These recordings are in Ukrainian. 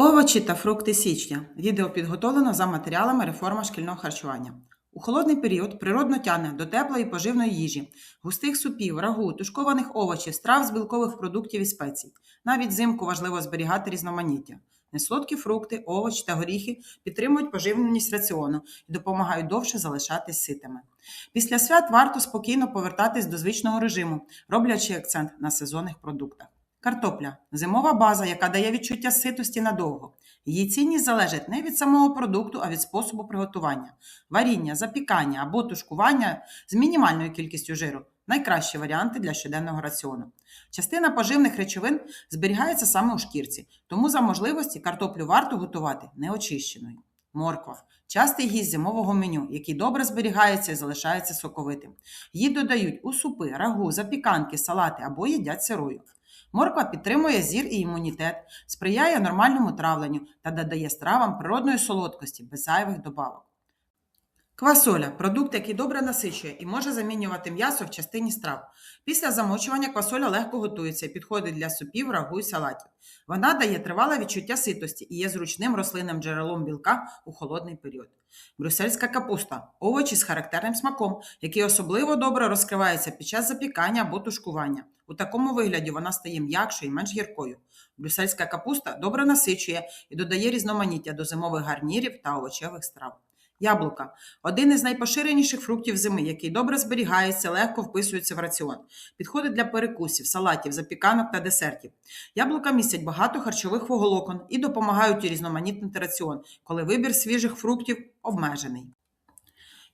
Овочі та фрукти січня. Відео підготовлено за матеріалами реформа шкільного харчування. У холодний період природно тягне до теплої поживної їжі, густих супів, рагу, тушкованих овочів, страв з білкових продуктів і спецій. Навіть взимку важливо зберігати різноманіття. Несолодкі фрукти, овочі та горіхи підтримують поживність раціону і допомагають довше залишатись ситими. Після свят варто спокійно повертатись до звичного режиму, роблячи акцент на сезонних продуктах. Картопля зимова база, яка дає відчуття ситості надовго. Її цінність залежить не від самого продукту, а від способу приготування. Варіння, запікання або тушкування з мінімальною кількістю жиру найкращі варіанти для щоденного раціону. Частина поживних речовин зберігається саме у шкірці, тому за можливості картоплю варто готувати неочищеною. Морква частий гість зимового меню, який добре зберігається і залишається соковитим. Її додають у супи, рагу, запіканки, салати або їдять сирою. Морква підтримує зір і імунітет, сприяє нормальному травленню та додає стравам природної солодкості без зайвих добавок. Квасоля продукт, який добре насичує і може замінювати м'ясо в частині страв. Після замочування квасоля легко готується і підходить для супів, рагу і салатів. Вона дає тривале відчуття ситості і є зручним рослинним джерелом білка у холодний період. Брюссельська капуста овочі з характерним смаком, який особливо добре розкривається під час запікання або тушкування. У такому вигляді вона стає м'якшою і менш гіркою. Брюссельська капуста добре насичує і додає різноманіття до зимових гарнірів та овочевих страв. Яблука один із найпоширеніших фруктів зими, який добре зберігається, легко вписується в раціон. Підходить для перекусів, салатів, запіканок та десертів. Яблука містять багато харчових волокон і допомагають різноманітнити раціон, коли вибір свіжих фруктів обмежений.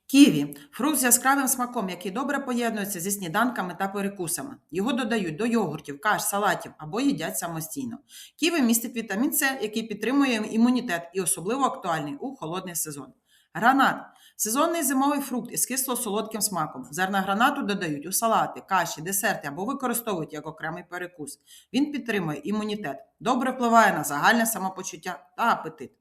Ківі фрукт з яскравим смаком, який добре поєднується зі сніданками та перекусами. Його додають до йогуртів, каш, салатів або їдять самостійно. Ківі містить вітамін С, який підтримує імунітет і особливо актуальний у холодний сезон. Гранат сезонний зимовий фрукт із кисло-солодким смаком. Зерна гранату додають у салати, каші, десерти або використовують як окремий перекус. Він підтримує імунітет, добре впливає на загальне самопочуття та апетит.